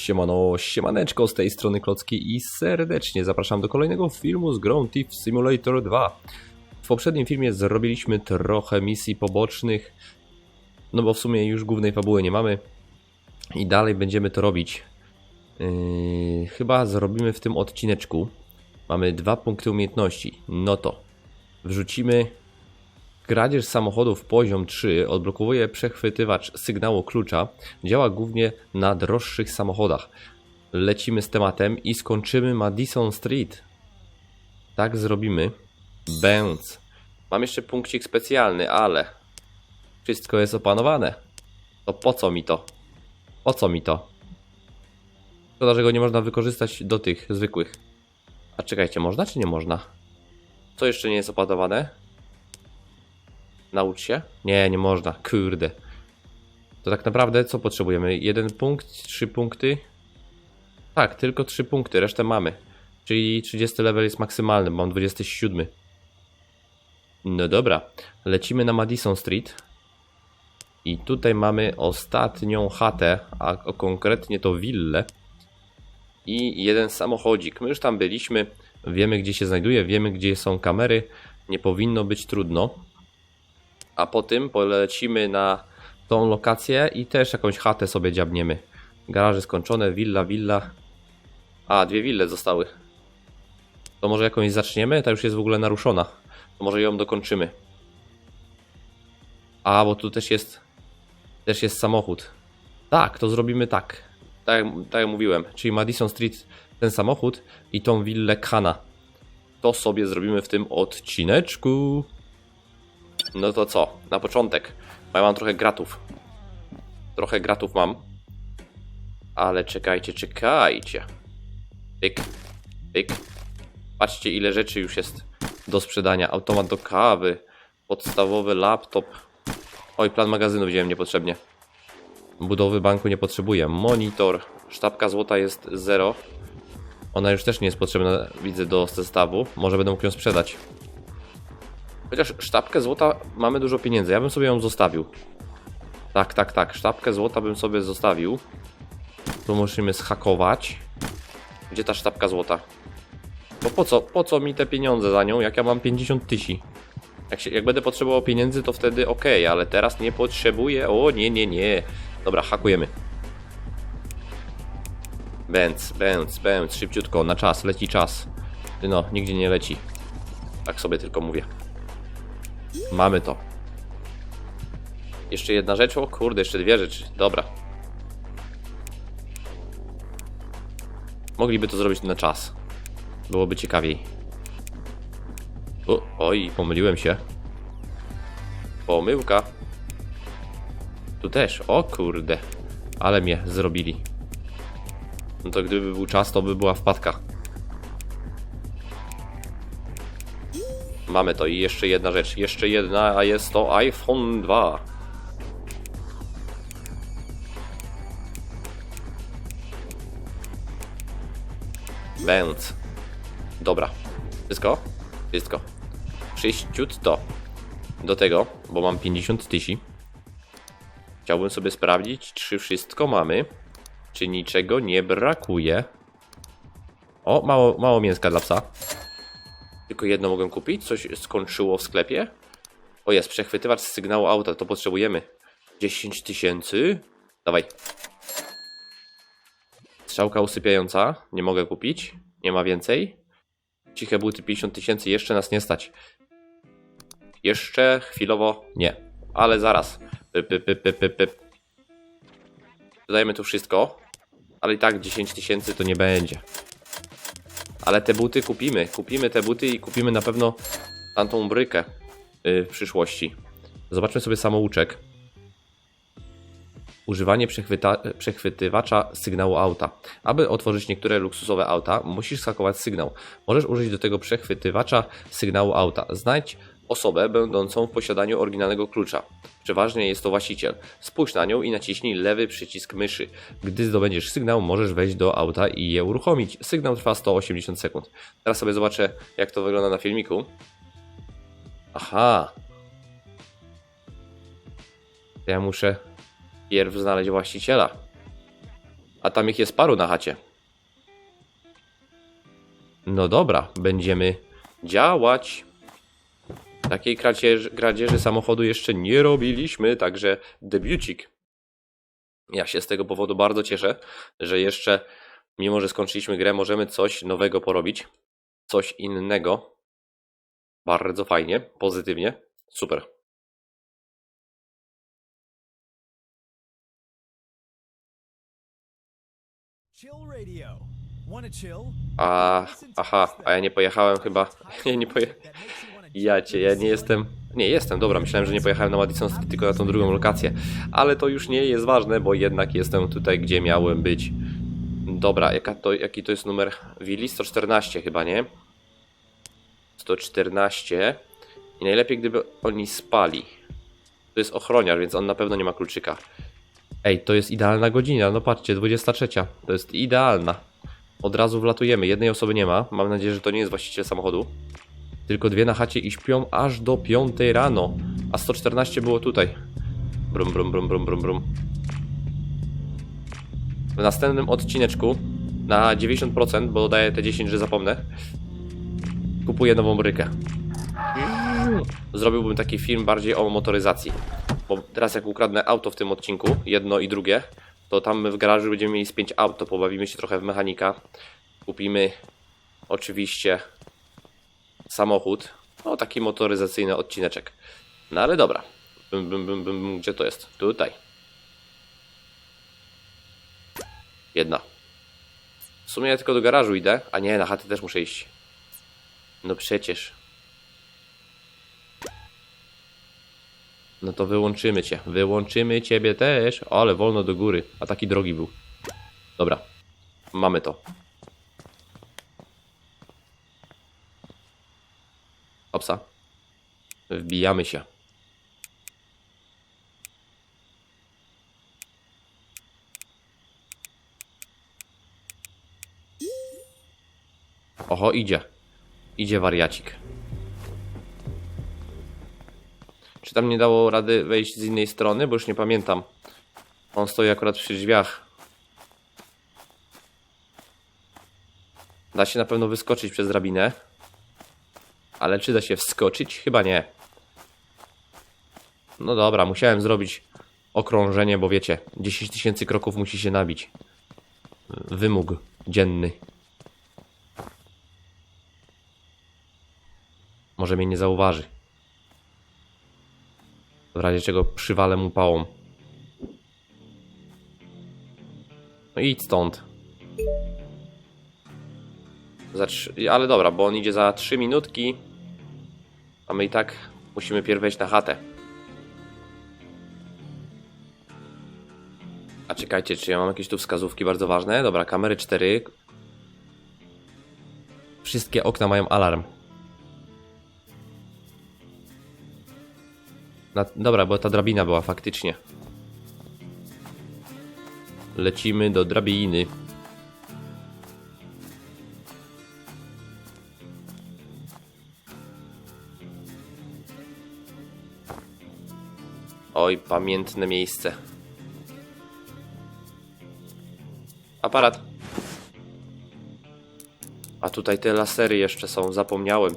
Siemano, siemaneczko z tej strony Klocki i serdecznie zapraszam do kolejnego filmu z grą Thief Simulator 2. W poprzednim filmie zrobiliśmy trochę misji pobocznych, no bo w sumie już głównej fabuły nie mamy i dalej będziemy to robić. Yy, chyba zrobimy w tym odcineczku. Mamy dwa punkty umiejętności. No to wrzucimy Kradzież samochodów poziom 3 odblokowuje przechwytywacz sygnału klucza. Działa głównie na droższych samochodach. Lecimy z tematem i skończymy Madison Street. Tak zrobimy. Bęc. Mam jeszcze punkcik specjalny, ale wszystko jest opanowane. To po co mi to? Po co mi to? Szkoda, że go nie można wykorzystać do tych zwykłych. A czekajcie, można czy nie można? Co jeszcze nie jest opanowane? Naucz się? Nie, nie można. Kurde. To tak naprawdę co potrzebujemy? Jeden punkt, trzy punkty? Tak, tylko trzy punkty, resztę mamy. Czyli 30 level jest maksymalny, mam 27. No dobra, lecimy na Madison Street. I tutaj mamy ostatnią chatę, a konkretnie to willę. I jeden samochodzik. My już tam byliśmy, wiemy gdzie się znajduje, wiemy gdzie są kamery. Nie powinno być trudno a po tym polecimy na tą lokację i też jakąś chatę sobie dziabniemy. Garaże skończone, willa, willa. A, dwie wille zostały. To może jakąś zaczniemy? Ta już jest w ogóle naruszona. To może ją dokończymy. A, bo tu też jest też jest samochód. Tak, to zrobimy tak. Tak, tak jak mówiłem. Czyli Madison Street, ten samochód i tą willę Kana. To sobie zrobimy w tym odcineczku. No to co? Na początek. Bo ja mam trochę gratów. Trochę gratów mam. Ale czekajcie, czekajcie. Pyk, pyk. Patrzcie ile rzeczy już jest do sprzedania. Automat do kawy. Podstawowy laptop. Oj, plan magazynu wziąłem niepotrzebnie. Budowy banku nie potrzebuję. Monitor. Sztabka złota jest 0. Ona już też nie jest potrzebna, widzę, do zestawu. Może będę mógł ją sprzedać. Chociaż sztabkę złota mamy dużo pieniędzy. Ja bym sobie ją zostawił. Tak, tak, tak. Sztabkę złota bym sobie zostawił. Tu musimy zhakować. Gdzie ta sztabka złota? Bo po co, po co mi te pieniądze za nią, jak ja mam 50 tysięcy? Jak, jak będę potrzebował pieniędzy, to wtedy ok, ale teraz nie potrzebuję. O, nie, nie, nie. Dobra, hakujemy. Bęc, bęc, bęc, szybciutko, na czas, leci czas. Ty no, nigdzie nie leci. Tak sobie tylko mówię. Mamy to. Jeszcze jedna rzecz. O kurde, jeszcze dwie rzeczy. Dobra. Mogliby to zrobić na czas. Byłoby ciekawiej. O, oj, pomyliłem się. Pomyłka. Tu też. O kurde. Ale mnie zrobili. No to gdyby był czas, to by była wpadka. Mamy to i jeszcze jedna rzecz. Jeszcze jedna, a jest to iPhone 2. Więc. Dobra. Wszystko? Wszystko. Czyściutto. Do tego, bo mam 50 tysięcy. Chciałbym sobie sprawdzić, czy wszystko mamy. Czy niczego nie brakuje. O, mało, mało mięska dla psa. Tylko jedno mogę kupić? Coś skończyło w sklepie? O jest, przechwytywacz sygnału auta, to potrzebujemy. 10 tysięcy. Dawaj. Strzałka usypiająca, nie mogę kupić. Nie ma więcej. Ciche buty 50 tysięcy, jeszcze nas nie stać. Jeszcze chwilowo nie. Ale zaraz. Pyp. Dodajemy tu wszystko. Ale i tak 10 tysięcy to nie będzie. Ale te buty kupimy. Kupimy te buty i kupimy na pewno tamtą brykę yy, w przyszłości. Zobaczmy sobie samouczek. Używanie przechwytywacza sygnału auta. Aby otworzyć niektóre luksusowe auta, musisz skakować sygnał. Możesz użyć do tego przechwytywacza sygnału auta. Znajdź osobę będącą w posiadaniu oryginalnego klucza. Przeważnie jest to właściciel. Spójrz na nią i naciśnij lewy przycisk myszy. Gdy zdobędziesz sygnał, możesz wejść do auta i je uruchomić. Sygnał trwa 180 sekund. Teraz sobie zobaczę, jak to wygląda na filmiku. Aha. Ja muszę pierw znaleźć właściciela. A tam ich jest paru na chacie. No dobra, będziemy działać. Takiej kradzieży, kradzieży samochodu jeszcze nie robiliśmy, także debiucik. Ja się z tego powodu bardzo cieszę, że jeszcze, mimo że skończyliśmy grę, możemy coś nowego porobić. Coś innego. Bardzo fajnie, pozytywnie. Super. A, aha, a ja nie pojechałem chyba. Ja nie poje... Ja cię, ja nie jestem. Nie, jestem, dobra, myślałem, że nie pojechałem na Madison tylko na tą drugą lokację. Ale to już nie jest ważne, bo jednak jestem tutaj, gdzie miałem być. Dobra, jaka to, jaki to jest numer willi? 114 chyba, nie? 114. I najlepiej, gdyby oni spali. To jest ochroniarz, więc on na pewno nie ma kluczyka. Ej, to jest idealna godzina, no patrzcie, 23. To jest idealna. Od razu wlatujemy. Jednej osoby nie ma. Mam nadzieję, że to nie jest właściciel samochodu. Tylko dwie na chacie i śpią aż do 5 rano. A 114 było tutaj. Brum, brum, brum, brum, brum, brum. W następnym odcineczku na 90%, bo daję te 10, że zapomnę, kupuję nową brykę. Zrobiłbym taki film bardziej o motoryzacji. Bo teraz jak ukradnę auto w tym odcinku, jedno i drugie, to tam w garażu będziemy mieli z 5 aut, to pobawimy się trochę w mechanika. Kupimy oczywiście samochód. No taki motoryzacyjny odcineczek. No ale dobra. Bum, bum, bum, bum. Gdzie to jest? Tutaj. Jedna. W sumie ja tylko do garażu idę. A nie, na chaty też muszę iść. No przecież. No to wyłączymy cię. Wyłączymy ciebie też. Ale wolno do góry. A taki drogi był. Dobra. Mamy to. Opsa. Wbijamy się. Oho, idzie. Idzie wariacik. Czy tam nie dało rady wejść z innej strony? Bo już nie pamiętam. On stoi akurat przy drzwiach. Da się na pewno wyskoczyć przez drabinę. Ale czy da się wskoczyć? Chyba nie. No dobra, musiałem zrobić okrążenie, bo wiecie, 10 tysięcy kroków musi się nabić. Wymóg dzienny. Może mnie nie zauważy. W razie czego przywalę mu pałą. No idź stąd. Trzy... Ale dobra, bo on idzie za 3 minutki. A my i tak musimy pierw wejść na chatę. A czekajcie, czy ja mam jakieś tu wskazówki bardzo ważne? Dobra, kamery 4. Wszystkie okna mają alarm. Na, dobra, bo ta drabina była faktycznie. Lecimy do drabiny. Oj, pamiętne miejsce. Aparat. A tutaj te lasery jeszcze są, zapomniałem.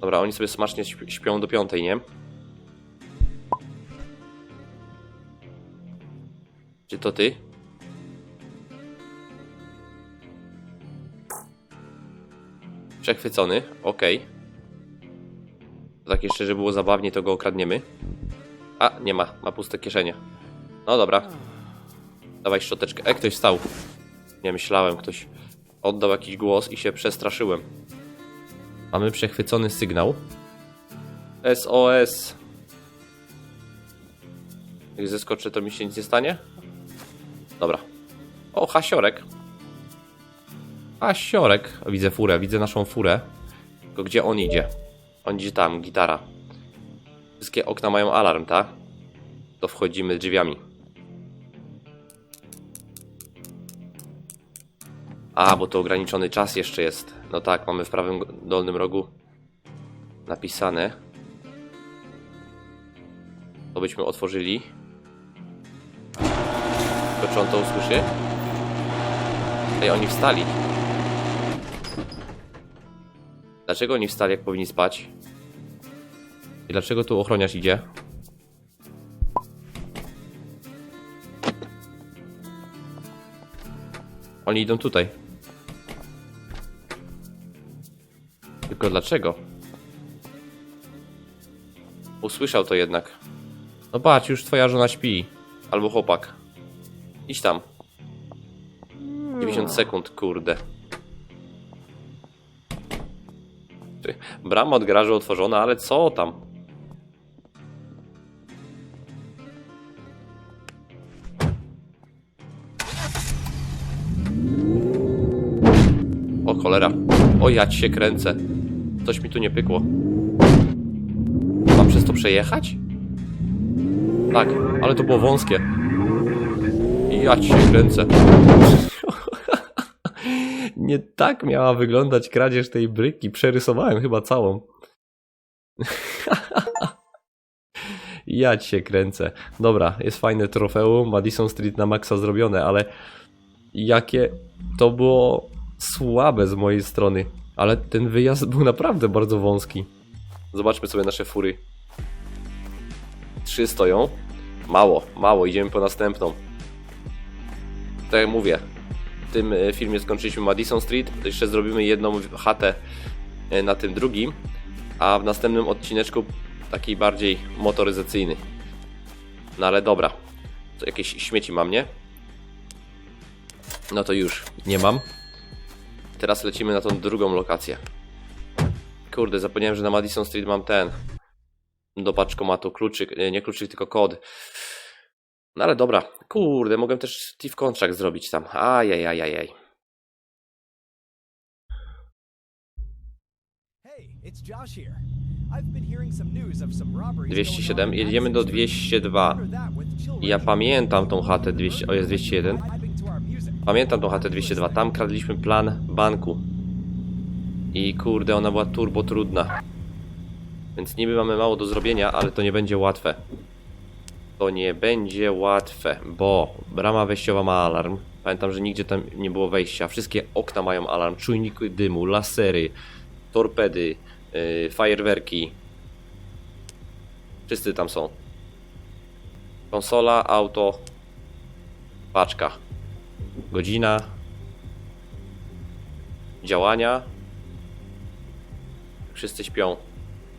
Dobra, oni sobie smacznie śp- śpią do piątej, nie? Czy to ty? Przechwycony, okej. Tak jeszcze, żeby było zabawnie, to go okradniemy. A, nie ma, ma puste kieszenie. No dobra. Dawaj szczoteczkę. E, ktoś stał. Nie myślałem, ktoś oddał jakiś głos i się przestraszyłem. Mamy przechwycony sygnał. SOS. Jak zeskoczę, to mi się nic nie stanie? Dobra. O, hasiorek. Hasiorek. Widzę furę, widzę naszą furę. Tylko gdzie on idzie? On idzie tam, gitara. Wszystkie okna mają alarm, tak? To wchodzimy drzwiami. A, bo to ograniczony czas jeszcze jest. No tak, mamy w prawym dolnym rogu napisane. To byśmy otworzyli. Czy on to usłyszy? Ej, oni wstali. Dlaczego oni wstali, jak powinni spać? I dlaczego tu ochroniarz idzie? Oni idą tutaj. Tylko dlaczego? Usłyszał to jednak. No patrz, już twoja żona śpi. Albo chłopak. Idź tam. 90 sekund, kurde. Brama od garażu otworzona, ale co tam? O cholera. O ja ci się kręcę. Coś mi tu nie pykło. Mam przez to przejechać? Tak, ale to było wąskie. Ja ci się kręcę. Nie tak miała wyglądać kradzież tej bryki. Przerysowałem chyba całą. Ja ci się kręcę. Dobra, jest fajne trofeum. Madison Street na maksa zrobione, ale jakie to było słabe z mojej strony. Ale ten wyjazd był naprawdę bardzo wąski. Zobaczmy sobie nasze fury. Trzy stoją. Mało, mało. Idziemy po następną. Tak jak mówię, tym e, filmie skończyliśmy Madison Street. Jeszcze zrobimy jedną chatę e, na tym drugim, a w następnym odcineczku taki bardziej motoryzacyjny. No ale dobra. To jakieś śmieci mam, nie? No to już nie mam. Teraz lecimy na tą drugą lokację. Kurde, zapomniałem, że na Madison Street mam ten. Do paczkomatu kluczyk, e, nie kluczyk, tylko kod. No ale dobra, kurde, mogę też Steve Contract zrobić tam. Ajajajajaj. Hey, it's Josh here. I've been hearing some news of some robberies 207, going on in jedziemy do Madison Street. 202. Under that with Chill I ja pamiętam tą chatę 200, o jest 201. Vibing to our music. Pamiętam tą chatę 202, tam kradliśmy plan banku. I kurde, ona była turbo trudna. Więc niby mamy mało do zrobienia, ale to nie będzie łatwe. To nie będzie łatwe, bo brama wejściowa ma alarm. Pamiętam, że nigdzie tam nie było wejścia. Wszystkie okna mają alarm, czujniki dymu, lasery, torpedy, yy, fajerwerki. Wszyscy tam są. Konsola, auto, paczka. Godzina działania. Wszyscy śpią.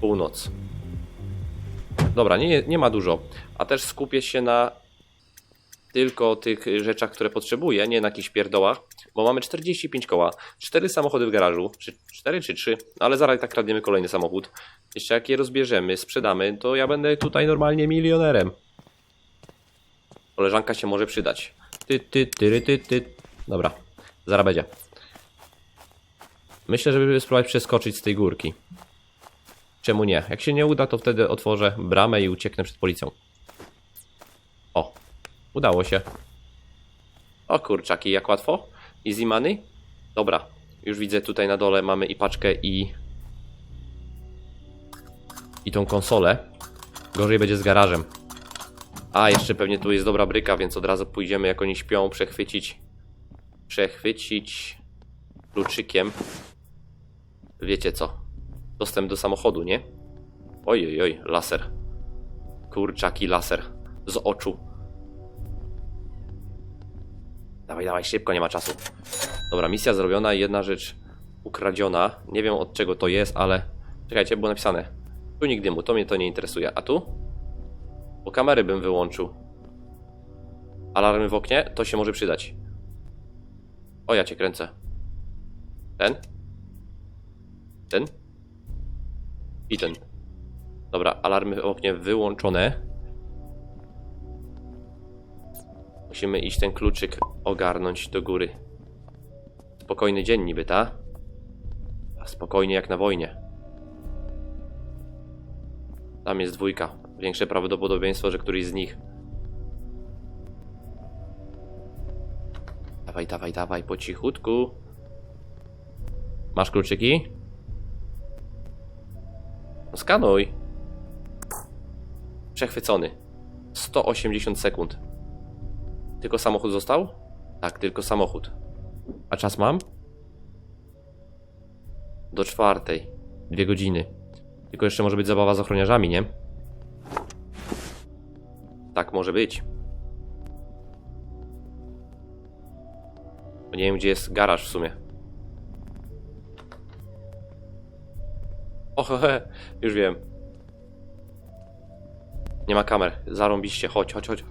Północ. Dobra, nie, nie ma dużo. A też skupię się na tylko tych rzeczach, które potrzebuję, nie na jakichś pierdołach, bo mamy 45 koła, 4 samochody w garażu, czy 4 czy 3, ale zaraz tak kradniemy kolejny samochód. Jeszcze jak je rozbierzemy, sprzedamy, to ja będę tutaj normalnie milionerem. Koleżanka się może przydać. Ty, ty, ty, ty, ty. Dobra, zaraz będzie. Myślę, żeby spróbować przeskoczyć z tej górki. Czemu nie? Jak się nie uda, to wtedy otworzę bramę i ucieknę przed policją. O, udało się. O kurczaki, jak łatwo? Easy money? Dobra, już widzę tutaj na dole mamy i paczkę i... I tą konsolę. Gorzej będzie z garażem. A, jeszcze pewnie tu jest dobra bryka, więc od razu pójdziemy jak oni śpią, przechwycić. Przechwycić kluczykiem. Wiecie co? Dostęp do samochodu, nie? Oj, oj, oj, laser. Kurczaki, laser. Z oczu. Dawaj, dawaj, szybko, nie ma czasu. Dobra, misja zrobiona, jedna rzecz ukradziona. Nie wiem od czego to jest, ale... Czekajcie, było napisane. Tu nigdy mu, to mnie to nie interesuje. A tu? Bo kamery bym wyłączył. Alarmy w oknie? To się może przydać. O, ja cię kręcę. Ten? Ten? I ten. Dobra, alarmy oknie wyłączone. Musimy iść ten kluczyk ogarnąć do góry. Spokojny dzień niby, ta? A spokojnie jak na wojnie. Tam jest dwójka. Większe prawdopodobieństwo, że któryś z nich. Dawaj, dawaj, dawaj, po cichutku. Masz kluczyki? Skanuj. Przechwycony. 180 sekund. Tylko samochód został? Tak, tylko samochód. A czas mam? Do czwartej. Dwie godziny. Tylko jeszcze może być zabawa z ochroniarzami, nie? Tak może być. Bo nie wiem, gdzie jest garaż w sumie. już wiem. Nie ma kamer. Zarąbiście. Chodź, chodź, chodź.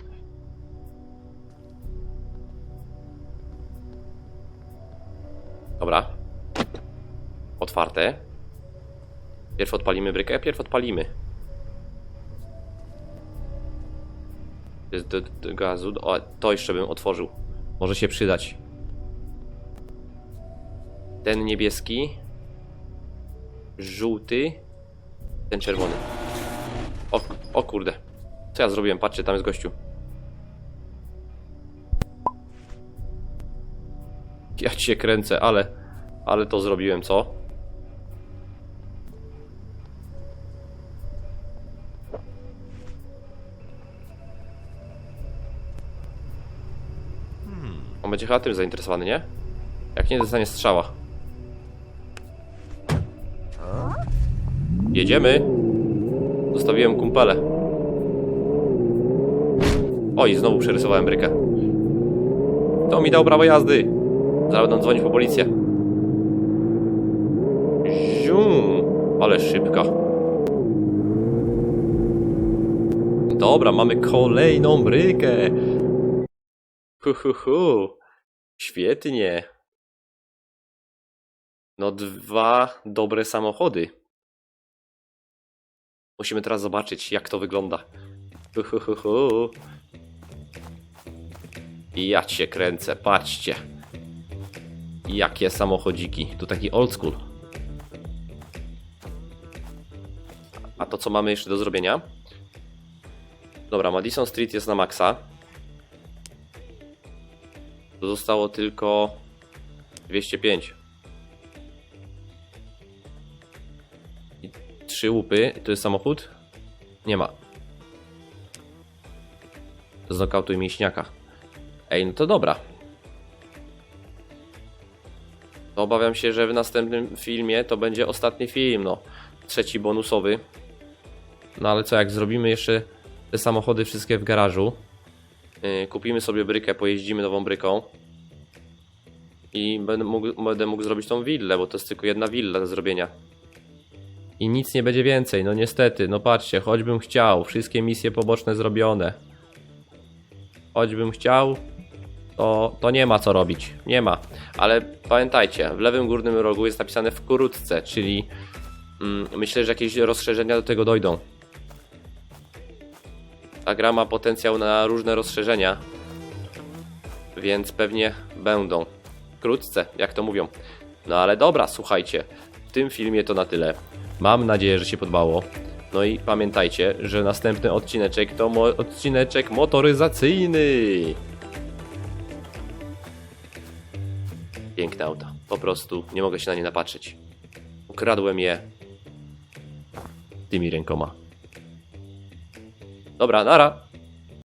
Dobra. Otwarte. Pierw odpalimy brykę, pierw odpalimy. Jest do, do gazu. O, to jeszcze bym otworzył. Może się przydać. Ten niebieski. Żółty. Ten czerwony. O, o kurde. Co ja zrobiłem? Patrzcie, tam jest gościu. Ja cię kręcę, ale... Ale to zrobiłem, co? On będzie chyba tym zainteresowany, nie? Jak nie dostanie strzała. Jedziemy. Zostawiłem kumpele. Oj, znowu przerysowałem brykę. To mi dał prawo jazdy. Zaraz będą dzwonić po policję. Zium, ale szybka. Dobra, mamy kolejną brykę. Hu, hu, hu. Świetnie. No dwa dobre samochody. Musimy teraz zobaczyć, jak to wygląda. Hu, hu, hu, hu. I ja cię kręcę, patrzcie. Jakie samochodziki. Tu taki old school. A to co mamy jeszcze do zrobienia? Dobra, Madison Street jest na maksa. Zostało tylko 205. trzy łupy. To jest samochód? Nie ma. Znokautuj mięśniaka. Ej, no to dobra. To obawiam się, że w następnym filmie to będzie ostatni film, no. Trzeci bonusowy. No ale co, jak zrobimy jeszcze te samochody wszystkie w garażu, yy, kupimy sobie brykę, pojeździmy nową bryką i będę mógł, będę mógł zrobić tą willę, bo to jest tylko jedna willa do zrobienia. I nic nie będzie więcej, no niestety, no patrzcie, choćbym chciał, wszystkie misje poboczne zrobione. Choćbym chciał, to, to nie ma co robić. Nie ma. Ale pamiętajcie, w lewym górnym rogu jest napisane wkrótce, czyli mm, myślę, że jakieś rozszerzenia do tego dojdą. Ta gra ma potencjał na różne rozszerzenia, więc pewnie będą. Wkrótce, jak to mówią. No ale dobra, słuchajcie, w tym filmie to na tyle. Mam nadzieję, że się podobało. No i pamiętajcie, że następny odcineczek to mo odcineczek motoryzacyjny. Piękne auta. Po prostu nie mogę się na nie napatrzeć. Ukradłem je tymi rękoma. Dobra, nara.